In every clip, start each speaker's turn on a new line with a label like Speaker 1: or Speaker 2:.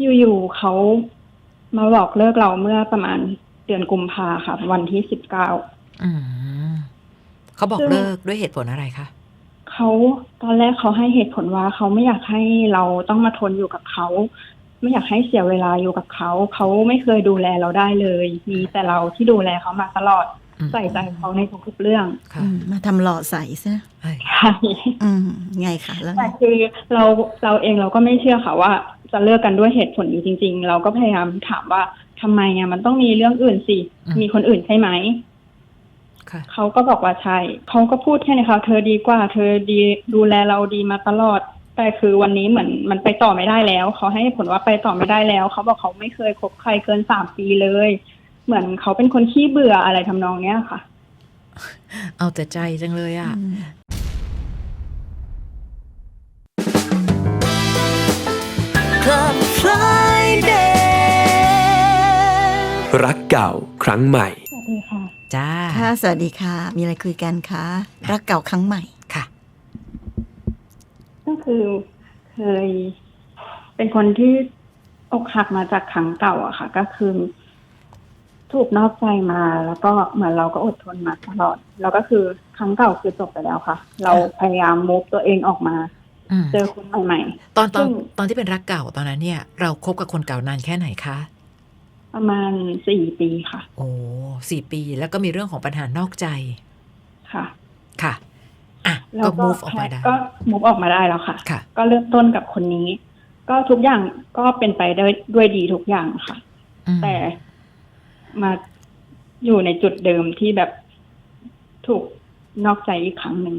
Speaker 1: อยู่ๆเขามาบอกเลิกเราเมื่อประมาณเดือนกุมภาค่ะ วันที่สิบเก้า
Speaker 2: อืมเขาบอก
Speaker 1: ซึ่ง
Speaker 2: เลิกด้วยเหตุผลอะไรคะ
Speaker 1: เขาตอนแรกเขาให้เหตุผลว่าเขาไม่อยากให้เราต้องมาทนอยู่กับเขาไม่อยากให้เสียเวลาอยู่กับเขา เขาไม่เคยดูแลเราได้เลย มีแต่เราที่ดูแลเขามาตลอด
Speaker 2: อืม
Speaker 1: ใส่ใจเขาในทุกๆเรื่อง
Speaker 2: ค่ะ
Speaker 3: อืมมาทำหล่อใสซะ
Speaker 2: เฮ้ย
Speaker 1: ใช่
Speaker 3: อืมไงคะแล้วไง
Speaker 1: แต่คือเราเราเองเราก็ไม่เชื่อค่ะว่า จะเลิกกันด้วยเหตุผลนี้จริง ๆ เราก็พยายามถามว่าทำไมอะมันต้องมีเรื่องอื่นสิมีคนอื่นใช่ไหม
Speaker 2: ค่ะ
Speaker 1: เขาก็บอกว่าใช่ เขาก็พูดแค่นี้ค่ะ เธอดีกว่า เธอดีดูแลเราดีมาตลอด แต่คือวันนี้เหมือนมันไปต่อไม่ได้แล้ว เขาให้ผลว่าไปต่อไม่ได้แล้ว เขาบอกเขาไม่เคยคบใครเกินสามปีเลย เหมือนเขาเป็นคนขี้เบื่ออะไรทำนองเนี้ยค่ะ
Speaker 2: เอาแต่ใจจังเลยอะ
Speaker 3: อืม
Speaker 4: Club Friday
Speaker 5: รักเก่าครั้งใหม่
Speaker 1: สวัสดีค่ะ
Speaker 2: จ้า
Speaker 3: ค่ะ สวัสดีค่ะ มีอะไรคุยกันคะ รักเก่าครั้งใหม่
Speaker 2: ค่ะ
Speaker 1: ก็คือเคย เป็นคนที่อกหักมาจากครั้งเก่าอะค่ะ ก็คือ ถูกนอกใจมาแล้วก็เหมือนเราก็อดทนมาตลอด แล้วก็คือครั้งเก่าคือจบไปแล้วค่ะ เราพยายามมูฟตัวเองออกมา
Speaker 2: อืม
Speaker 1: เจอคนใหม่
Speaker 2: ตอนตอน
Speaker 1: ซึ่ง
Speaker 2: ตอนที่เป็นรักเก่าตอนนั้นเนี่ย เราคบกับคนเก่านานแค่ไหนคะ
Speaker 1: ๆประมาณสี่ปีค่ะ
Speaker 2: โอ้สี่ปีแล้วก็มีเรื่องของปัญหานอกใจ
Speaker 1: ค่ะ
Speaker 2: ค่ะอะ
Speaker 1: แล้ว
Speaker 2: ก็
Speaker 1: ก็
Speaker 2: move ออกมาได้
Speaker 1: ก็มูฟออกมาได้แล้วค่ะ
Speaker 2: ค่ะ
Speaker 1: ก็เริ่มต้นกับคนนี้ ก็ทุกอย่างก็เป็นไปด้วยด้วยดีทุกอย่างค่ะ
Speaker 2: อืม
Speaker 1: แต่ มาอยู่ในจุดเดิมที่แบบถูกนอกใจอีกครั้งหนึ่ง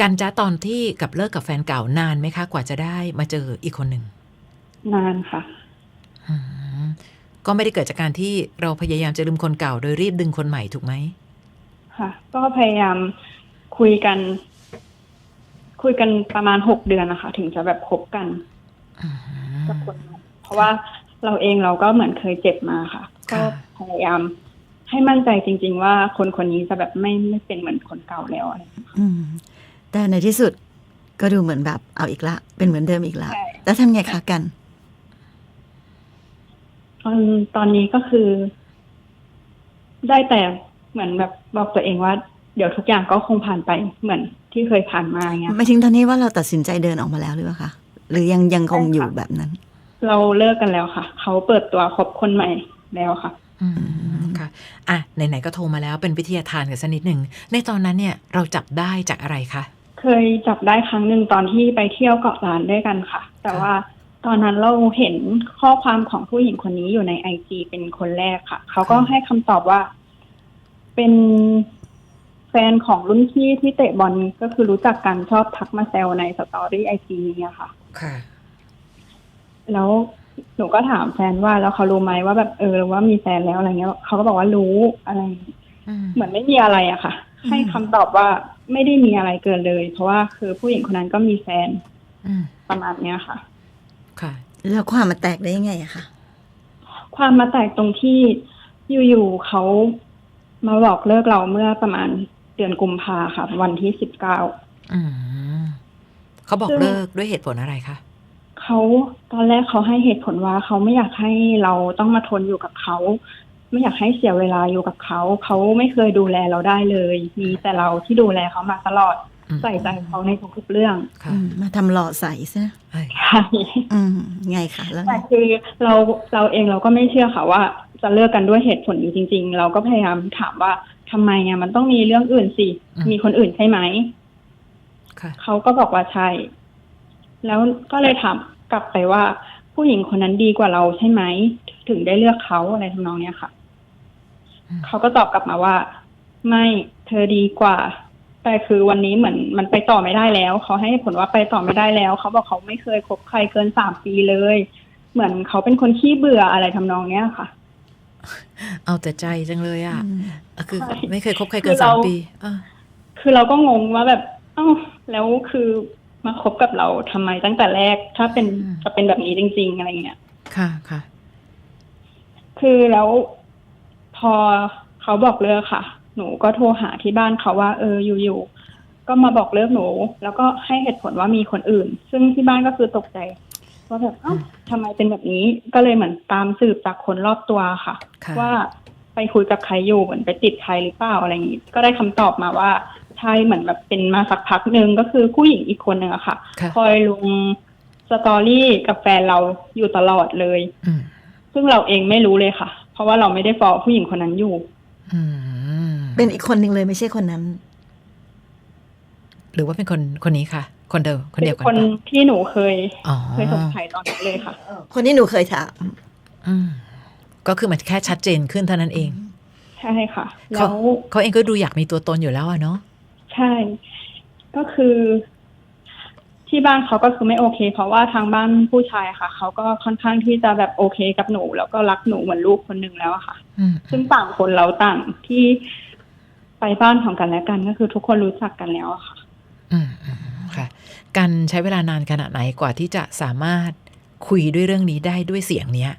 Speaker 2: กันจ้าตอนที่กับเลิกกับแฟนเก่านานไหมคะ กว่าจะได้มาเจออีกคนหนึ่ง
Speaker 1: นานค่ะ
Speaker 2: อืมก็ไม่ได้เกิดจากการที่เราพยายามจะลืมคนเก่าโดยรีบดึงคนใหม่ถูกไหม
Speaker 1: ค่ะ ก็พยายามคุยกัน คุยกันประมาณหกเดือนนะคะ ถึงจะแบบคบกัน
Speaker 2: อืม
Speaker 1: กับคนใหม่เพราะว่าเราเองเราก็เหมือนเคยเจ็บมาค่ะ ก็
Speaker 2: ค่ะ
Speaker 1: พยายาม ให้มั่นใจจริง ๆ ว่าคนคนนี้จะแบบไม่ไม่เป็นเหมือนคนเก่าแล้วอะไรอย่างเงี้ย
Speaker 3: อืมแต่ในที่สุดก็ดูเหมือนแบบเอาอีกละ เป็นเหมือนเดิมอีกละ
Speaker 1: ใช่
Speaker 3: แล้วทำไงคะกัน
Speaker 1: ตอนตอนนี้ก็คือ ได้แต่เหมือนแบบบอกตัวเองว่า เดี๋ยวทุกอย่างก็คงผ่านไปเหมือนที่เคยผ่านมาอย่างเงี้ย
Speaker 3: ไม่ถึงตอนนี้ว่าเราตัดสินใจเดินออกมาแล้วหรือเปล่าคะหรือยังยังคง
Speaker 1: ใช่ค่ะ
Speaker 3: อยู่แบบนั้น
Speaker 1: เราเลิกกันแล้วค่ะ เขาเปิดตัวคบคนใหม่แล้วค่ะ
Speaker 2: อืม ค่ะอะไหนๆก็โทรมาแล้วเป็นวิทยาทานกันสักนิดหนึ่งในตอนนั้นเนี่ยเราจับได้จากอะไรคะ
Speaker 1: เคยจับได้ครั้งหนึ่งตอนที่ไปเที่ยวเกาะล้านด้วยกันค่ะ แต่ว่าตอนนั้นเราเห็นข้อความของผู้หญิงคนนี้อยู่ในไอจีเป็นคนแรกค่ะ เขาก็
Speaker 2: ค่ะ
Speaker 1: ให้คำตอบว่า เป็นแฟนของรุ่นพี่ที่เตะบอลก็คือรู้จักกันชอบทักมาแซวในสตอรี่ไอจีนี้ค่ะ
Speaker 2: ค่ะ
Speaker 1: แล้ว หนูก็ถามแฟนว่าแล้วเขารู้ไหมว่าแบบเออว่ามีแฟนแล้วอะไรเงี้ยเขาก็บอกว่ารู้อะไร
Speaker 2: อืม
Speaker 1: เหมือนไม่มีอะไรอะค่ะ
Speaker 3: อืม
Speaker 1: ให้คำตอบว่าไม่ได้มีอะไรเกินเลย เพราะว่าคือผู้หญิงคนนั้นก็มีแฟน
Speaker 2: อืม
Speaker 1: ประมาณเนี้ยค่ะ
Speaker 2: ค่ะ
Speaker 3: แล้วความมาแตกได้ยังไงอะคะ
Speaker 1: ความมาแตกตรงที่อยู่ๆเขามาบอกเลิกเราเมื่อประมาณเดือนกุมภาค่ะ วันที่สิบเก้า
Speaker 2: อืมเขาบอก
Speaker 1: ซึ่ง
Speaker 2: เลิกด้วยเหตุผลอะไรคะ
Speaker 1: เขาตอนแรกเขาให้เหตุผลว่าเขาไม่อยากให้เราต้องมาทนอยู่กับเขาไม่อยากให้เสียเวลาอยู่กับเขา เขาไม่เคยดูแลเราได้เลย มีแต่เราที่ดูแลเขามาตลอด
Speaker 2: อืม
Speaker 1: ใส่ใจเขาในทุกๆเรื่อง
Speaker 2: ค่ะ
Speaker 3: อืมมาทำหล่อใสซะ
Speaker 2: เฮ้ย
Speaker 1: ใช่
Speaker 3: อืมไงคะแล้วไง
Speaker 1: แต่คือเราเราเองเราก็ไม่เชื่อค่ะว่า จะเลิกกันด้วยเหตุผลนี้จริง ๆ เราก็พยายามถามว่าทำไมอะมันต้องมีเรื่องอื่นสิ มีคนอื่นใช่ไหม
Speaker 2: ค่ะ
Speaker 1: เขาก็บอกว่าใช่ แล้วก็เลยถาม กลับไปว่าผู้หญิงคนนั้นดีกว่าเราใช่ไหม ถึงได้เลือกเขาอะไรทำนองเนี้ยค่ะ
Speaker 2: อืม
Speaker 1: เขาก็ตอบกลับมาว่า ไม่เธอดีกว่า แต่คือวันนี้เหมือนมันไปต่อไม่ได้แล้ว เขาให้ผลว่าไปต่อไม่ได้แล้ว เขาบอกเขาไม่เคยคบใครเกินสามปีเลย เหมือนเขาเป็นคนขี้เบื่ออะไรทำนองเนี้ยค่ะ
Speaker 2: เอาแต่ใจจังเลยอะ
Speaker 3: อืม
Speaker 2: อะคือ
Speaker 1: ใช่
Speaker 2: ไม่เคยคบใครเกิ
Speaker 1: คื
Speaker 2: น
Speaker 1: อ
Speaker 2: สาม
Speaker 1: เรา
Speaker 2: ปีอะ
Speaker 1: คือเราก็งงว่าแบบเอ้าแล้วคือ มาคบกับเราทำไมตั้งแต่แรก ถ้าเป็นจะเป็นแบบนี้จริง ๆ อะไรเงี้ย
Speaker 2: ค่ะค่ะ
Speaker 1: คือแล้วพอเขาบอกเลิกค่ะ หนูก็โทรหาที่บ้านเขาว่า เอออยู่ๆก็มาบอกเลิกหนู แล้วก็ให้เหตุผลว่ามีคนอื่น ซึ่งที่บ้านก็คือตกใจว่าแบบเอ้าทำไมเป็นแบบนี้ก็เลยเหมือนตามสืบจากคนรอบตัวค่ะ
Speaker 2: ค่ะ
Speaker 1: ว่าไปคุยกับใครอยู่เหมือนไปติดใครหรือเปล่าอะไรอย่างนี้ก็ได้คำตอบมาว่า ใช่เหมือนแบบเป็นมาสักพักหนึ่งก็คือผู้หญิงอีกคนหนึ่งอะค่ะ
Speaker 2: ค่ะ
Speaker 1: คอยลงสตอรี่กับแฟนเราอยู่ตลอดเลย
Speaker 2: อืม
Speaker 1: ซึ่งเราเองไม่รู้เลยค่ะ เพราะว่าเราไม่ได้ฟอลผู้หญิงคนนั้นอยู่
Speaker 2: อืม
Speaker 3: เป็นอีกคนหนึ่งเลยไม่ใช่คนนั้น
Speaker 2: หรือว่าเป็นคนคนนี้ค่ะ คนเดิมคน
Speaker 1: เป็
Speaker 2: เดียวนกัน
Speaker 1: คน
Speaker 2: ปะ
Speaker 1: ที่หนูเคย
Speaker 2: อ๋อ
Speaker 1: เคยสงสัยตอนนั้นเลยค่ะ
Speaker 3: คนที่หนูเคยถาม
Speaker 2: อืมก็คือมันแค่ชัดเจนขึ้นเท่านั้นเอง
Speaker 1: ใช่ค่ะ แล้
Speaker 2: เขา
Speaker 1: ว
Speaker 2: เขาเองก็ดูอยากมีตัวตนอยู่แล้วอะเนาะ
Speaker 1: ใช่ ก็คือ ที่บ้านเขาก็คือไม่โอเค เพราะว่าทางบ้านผู้ชายค่ะ เขาก็ค่อนข้างที่จะแบบโอเคกับหนู แล้วก็รักหนูเหมือนลูกคนหนึ่งแล้วอะค่ะ
Speaker 2: อืม
Speaker 1: ซึ่งต่างคนเราต่างที่ไปบ้านของกันและกันก็คือทุกคนรู้จักกันแล้วอะค่ะ
Speaker 2: อืมอืมค่ะ การใช้เวลานานขนาดไหนกว่าที่จะสามารถคุยด้วยเรื่องนี้ได้ด้วยเสียงเนี้ย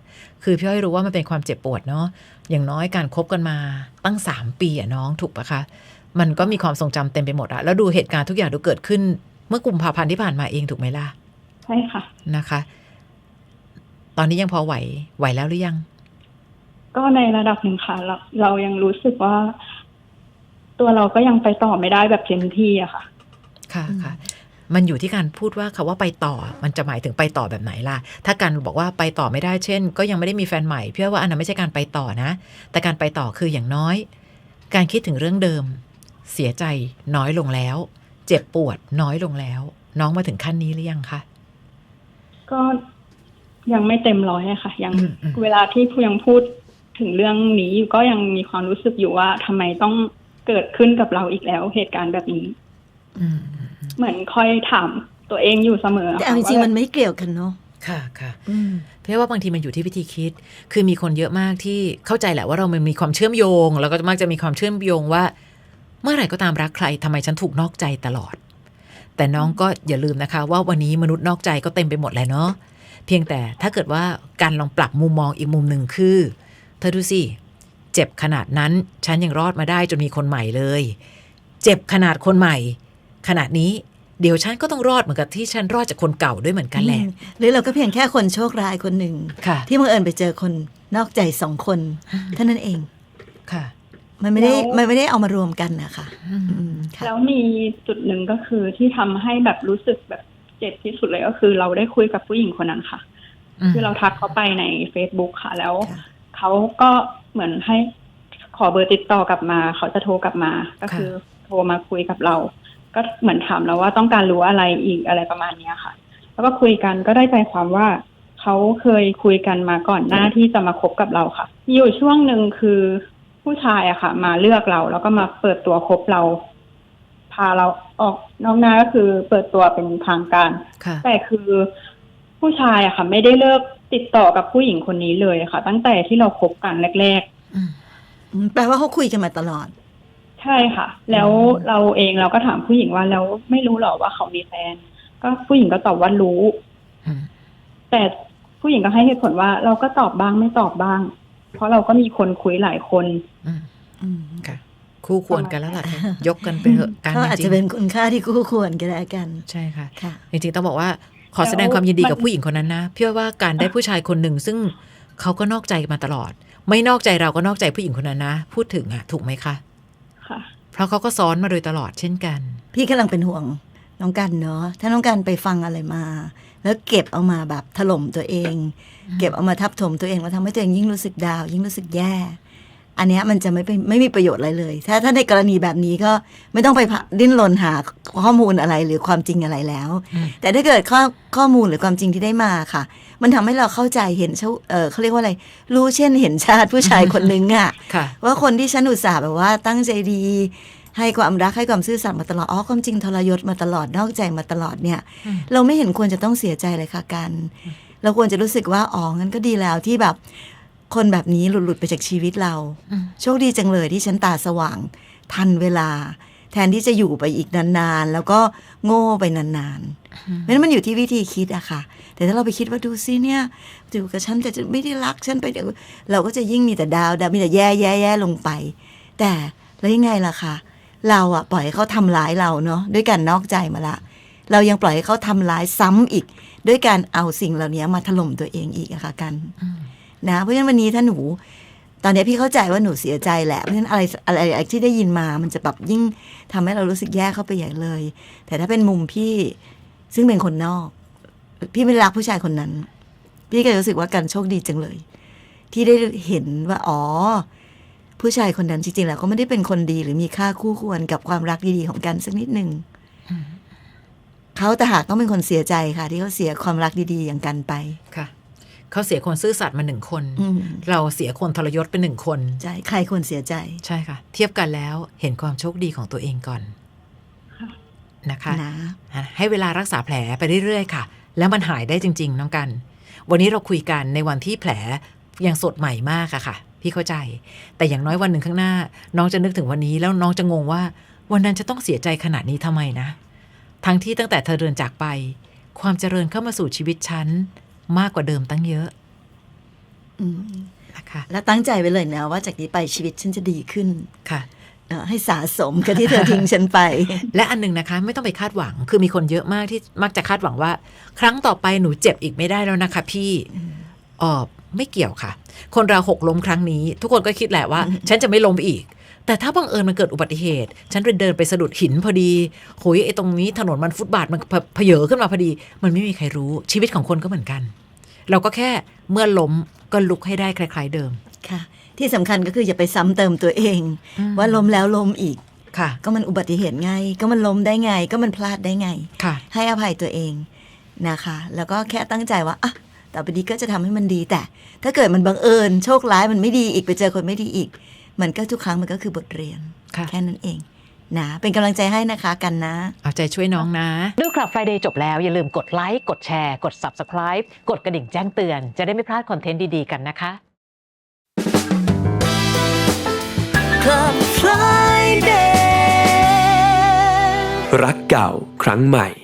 Speaker 2: คือพี่อ้อยรู้ว่ามันเป็นความเจ็บปวดเนาะอย่างน้อยการคบกันมาตั้งสามปีอะน้องถูกปะคะ มันก็มีความทรงจำเต็มไปหมดอะแล้วดูเหตุการณ์ทุกอย่างดูเกิดขึ้น เมื่อกุมภาพันธ์ที่ผ่านมาเองถูกไหมล่ะ
Speaker 1: ใช่ค่ะ
Speaker 2: นะคะ ตอนนี้ยังพอไหวไหวแล้วหรือยัง
Speaker 1: ก็ในระดับหนึ่งค่ะ เราเรายังรู้สึกว่า ตัวเราก็ยังไปต่อไม่ได้แบบเต็มที่อะค่ะ
Speaker 2: ค่ะ
Speaker 3: อืม
Speaker 2: ค่ะมันอยู่ที่การพูดว่าคาว่าไปต่อ มันจะหมายถึงไปต่อแบบไหนล่ะ ถ้าการบอกว่าไปต่อไม่ได้เช่น ก็ยังไม่ได้มีแฟนใหม่พี่ว่าอันนั้นไม่ใช่การไปต่อนะ แต่การไปต่อคืออย่างน้อย การคิดถึงเรื่องเดิม เสียใจน้อยลงแล้ว เจ็บปวดน้อยลงแล้ว น้องมาถึงขั้นนี้หรือยังคะ
Speaker 1: ก็ยังไม่เต็มร้อยอะค่ะ ยัง
Speaker 2: อืมอืม
Speaker 1: เวลาที่ผู้ยังพูดถึงเรื่องนี้อยู่ก็ยังมีความรู้สึกอยู่ว่าทำไมต้องเกิดขึ้นกับเราอีกแล้วเหตุการณ์แบบนี้
Speaker 2: อืมอืมอืม
Speaker 1: เหมือนคอยถามตัวเองอยู่เสมอ
Speaker 3: แต่เอาจ
Speaker 1: ค่ะ
Speaker 3: ริงๆ
Speaker 1: ว่า
Speaker 3: มันไม่เกี่ยวกันเนาะ
Speaker 2: ค่ะค่ะ
Speaker 3: อืม
Speaker 2: เพราะว่าบางทีมันอยู่ที่วิธีคิด คือมีคนเยอะมากที่เข้าใจแหละว่าเรามันมีความเชื่อมโยง แล้วก็มักจะมีความเชื่อมโยงว่า เมื่อไหร่ก็ตามรักใครทำไมฉันถูกนอกใจตลอด แต่น้องก็อย่าลืมนะคะว่าวันนี้มนุษย์นอกใจก็เต็มไปหมดแล้วเนาะเพียงแต่ถ้าเกิดว่าการลองปรับมุมมองอีกมุมหนึ่งคือ เธอดูสิ เจ็บขนาดนั้นฉันยังรอดมาได้จนมีคนใหม่เลย เจ็บขนาดคนใหม่ ขนาดนี้เดี๋ยวฉันก็ต้องรอดเหมือนกับที่ฉันรอดจากคนเก่าด้วยเหมือนกันแหละ
Speaker 3: หรือเราก็เพียงแค่คนโชคร้ายคนหนึ่ง
Speaker 2: ค่ะ
Speaker 3: ที่บังเอิญไปเจอคนนอกใจสองคนเท่านั้นเอง
Speaker 2: ค่ะ
Speaker 3: มันไม่ได้
Speaker 1: แล้ว
Speaker 3: มันไม่ได้เอามารวมกันนะคะ
Speaker 2: อืม
Speaker 3: อืมค่ะ
Speaker 1: แล้วมีจุดหนึ่งก็คือที่ทำให้แบบรู้สึกแบบเจ็บที่สุดเลยก็คือ เราได้คุยกับผู้หญิงคนนั้นค่ะ คือเราทักเขาไปใน Facebook ค่ะ แล้ว
Speaker 3: ค่ะ
Speaker 1: เขาก็เหมือนให้ขอเบอร์ติดต่อกลับมา เขาจะโทรกลับมา ก็คือโทรมาคุยกับเรา ก็เหมือนถามเราว่าต้องการรู้อะไรอีกอะไรประมาณเนี้ยค่ะ แล้วก็คุยกันก็ได้ใจความว่า เขาเคยคุยกันมาก่อนหน้าที่จะมาคบกับเราค่ะ มีอยู่ช่วงหนึ่งคือ ผู้ชายอะค่ะ มาเลือกเรา แล้วก็มาเปิดตัวคบเรา พาเราออกนอกหน้าก็คือเปิดตัวเป็นทางการ
Speaker 2: ค่ะ
Speaker 1: แต่คือผู้ชายอะค่ะ ไม่ได้เลิกติดต่อกับผู้หญิงคนนี้เลยค่ะ ตั้งแต่ที่เราคบกันแรก
Speaker 2: อืม
Speaker 3: อืมแปลว่าเขาคุยกันมาตลอด
Speaker 1: ๆ ใช่ค่ะ แล้วเราเองเราก็ถามผู้หญิงว่าแล้วไม่รู้หรอว่าเขามีแฟน ก็ผู้หญิงก็ตอบว่ารู้
Speaker 2: อืม
Speaker 1: แต่ผู้หญิงก็ให้เหตุผลว่าเราก็ตอบบ้างไม่ตอบบ้าง เพราะเราก็มีคนคุยหลายคน
Speaker 2: อืม
Speaker 3: อืม
Speaker 2: ค่ะ คู่ควรกันแล้วล่ะค่ะยกกันไปเถอะการ
Speaker 3: เขาอาจ
Speaker 2: จริ
Speaker 3: จะ
Speaker 2: ง
Speaker 3: เป็นคุณค่าที่คู่ควรกันแล้วกัน
Speaker 2: ๆใช่ค่ะ
Speaker 3: ค่ะ
Speaker 2: จริงๆต้องบอกว่าขอแสดงความยินดีกับผู้หญิงคนนั้นนะพี่ว่าการได้ผู้ชายคนหนึ่งซึ่งเขาก็นอกใจมาตลอด ไม่นอกใจเราก็นอกใจผู้หญิงคนนั้นนะ พูดถึงอะถูกไหมคะ
Speaker 1: ค่ะ
Speaker 2: เพราะเขาก็ซ้อนมาโดยตลอดเช่นกัน
Speaker 3: พี่กำลังเป็นห่วงน้องกันเนาะถ้าน้องกันไปฟังอะไรมา แล้วเก็บเอามาแบบถล่มตัวเอง เก็บเอามาทับถมตัวเองแล้วทำให้ตัวเองยิ่งรู้สึกดาว ยิ่งรู้สึกแย่ อันเนี้ยมันจะไม่เป็นไม่มีประโยชน์อะไรเลย ถ้าถ้าในกรณีแบบนี้ก็ไม่ต้องไปพะดิ้นรนหาข้อมูลอะไรหรือความจริงอะไรแล้ว
Speaker 2: อืม
Speaker 3: แต่ถ้าเกิดข้อข้อมูลหรือความจริงที่ได้มาค่ะ มันทำให้เราเข้าใจเห็นเช่าเออเขาเรียกว่าอะไร รู้เช่นเห็นชาติผู้ชายคนนึงอะ
Speaker 2: ค่ะ
Speaker 3: ว่าคนที่ฉันอุตส่าห์แบบว่าตั้งใจดี ให้ความรักให้ความซื่อสัตย์มาตลอดอ๋อความจริงทรยศมาตลอดนอกใจมาตลอดเนี่ย
Speaker 2: อืม
Speaker 3: เราไม่เห็นควรจะต้องเสียใจเลยค่ะกัน เราควรจะรู้สึกว่าอ๋องั้นก็ดีแล้วที่แบบคนแบบนี้หลุดหลุดไปจากชีวิตเรา
Speaker 2: อืม
Speaker 3: โชคดีจังเลยที่ฉันตาสว่าง ทันเวลา แทนที่จะอยู่ไปอีกนานๆ แล้วก็โง่ไปนานๆเพราะฉะนั้นมันอยู่ที่วิธีคิดอะค่ะ แต่ถ้าเราไปคิดว่าดูซิเนี่ยอยู่กับฉันแต่จะไม่ได้รักฉันไปเดี๋ยวเราก็จะยิ่งมีแต่ดาวดาวมีแต่แย่แย่แย่ลงไป แต่แล้วยังไงล่ะคะ เราอะปล่อยให้เขาทำร้ายเราเนาะด้วยการนอกใจมาละ เรายังปล่อยให้เขาทำร้ายซ้ำอีก ด้วยการเอาสิ่งเหล่านี้มาถล่มตัวเองอีกอะค่ะกัน
Speaker 2: อืม
Speaker 3: นะเพราะฉะนั้นวันนี้ถ้าหนู ตอนนี้พี่เข้าใจว่าหนูเสียใจแหละเพราะฉะนั้นอะไรอะไรอะไรที่ได้ยินมา มันจะแบบยิ่งทำให้เรารู้สึกแย่เข้าไปใหญ่เลย แต่ถ้าเป็นมุมพี่ซึ่งเป็นคนนอก พี่ไม่ได้รักผู้ชายคนนั้น พี่ก็รู้สึกว่ากันโชคดีจังเลย ที่ได้เห็นว่าอ๋อ ผู้ชายคนนั้นจริงๆ แล้วก็ไม่ได้เป็นคนดีหรือมีค่าคู่ควรกับความรักดีๆของกันสักนิดหนึ่งเขาแต่หากต้องเป็นคนเสียใจค่ะ ที่เขาเสียความรักดีๆอย่างกันไป
Speaker 2: ค่ะเขาเสียคนซื่อสัตย์มาหนึ่งคน
Speaker 3: อืม
Speaker 2: เราเสียคนทรยศเป็นหนึ่งคน
Speaker 3: ใช่ใครควรเสียใจ
Speaker 2: ใช่ค่ะ เทียบกันแล้วเห็นความโชคดีของตัวเองก่อน
Speaker 1: ค่ะ
Speaker 2: นะคะ
Speaker 3: นะ
Speaker 2: อะให้เวลารักษาแผลไปเรื่อยๆค่ะ แล้วมันหายได้จริง ๆ น้องกัน วันนี้เราคุยกันในวันที่แผลยังสดใหม่มากอะค่ะ พี่เข้าใจ แต่อย่างน้อยวันหนึ่งข้างหน้า น้องจะนึกถึงวันนี้แล้วน้องจะงงว่า วันนั้นจะต้องเสียใจขนาดนี้ทำไมนะ ทั้งที่ตั้งแต่เธอเดินจากไป ความเจริญเข้ามาสู่ชีวิตฉันมากกว่าเดิมตั้งเยอะ
Speaker 3: อืม
Speaker 2: นะคะ
Speaker 3: แล้วตั้งใจไว้เลยนะว่าจากนี้ไปชีวิตฉันจะดีขึ้น
Speaker 2: ค่ะ
Speaker 3: เอ่อให้สะสมกับที่เธอทิ้งฉันไป
Speaker 2: และอันหนึงนะคะ ไม่ต้องไปคาดหวัง คือมีคนเยอะมากที่มักจะคาดหวังว่า ครั้งต่อไปหนูเจ็บอีกไม่ได้แล้วนะคะ พี่ออ ไม่เกี่ยวค่ะ คนเราหกล้มครั้งนี้ ทุกคนก็คิดแหละว่า ฉันจะไม่ล้มอีก แต่ถ้าบังเอิญมันเกิดอุบัติเหตุ ฉันเดินไปสะดุดหินพอดีโหยไอ้ตรงนี้ถนนมันฟุตบาทมันเผเผยขึ้นมาพอดี มันไม่มีใครรู้ชีวิตของคนก็เหมือนกัน เราก็แค่เมื่อล้มก็ลุกให้ได้คล้าย ๆเดิม
Speaker 3: ค่ะ ที่สำคัญก็คืออย่าไปซ้ำเติมตัวเอง
Speaker 2: อืม
Speaker 3: ว่าล้มแล้วล้มอีก
Speaker 2: ค่ะ
Speaker 3: ก็มันอุบัติเหตุไง ก็มันล้มได้ไง ก็มันพลาดได้ไง
Speaker 2: ค่ะ
Speaker 3: ให้อภัยตัวเองนะคะ แล้วก็แค่ตั้งใจว่าอะ ต่อไปนี้ก็จะทำให้มันดีแต่ ถ้าเกิดมันบังเอิญโชคร้ายมันไม่ดีอีกไปเจอคนไม่ดีอีก มันก็ทุกครั้งมันก็คือบทเรียน
Speaker 2: ค่ะ
Speaker 3: แค่นั้นเองนะเป็นกำลังใจให้นะคะกันนะ
Speaker 2: เอาใจช่วยน้องนะ
Speaker 6: ดูคลับ Friday จบแล้ว อย่าลืมกดไลค์ กดแชร์ กด Subscribe กดกระดิ่งแจ้งเตือน จะได้ไม่พลาดคอนเทนต์ดีๆกันนะคะ
Speaker 4: Club Friday
Speaker 5: รักเก่าครั้งใหม่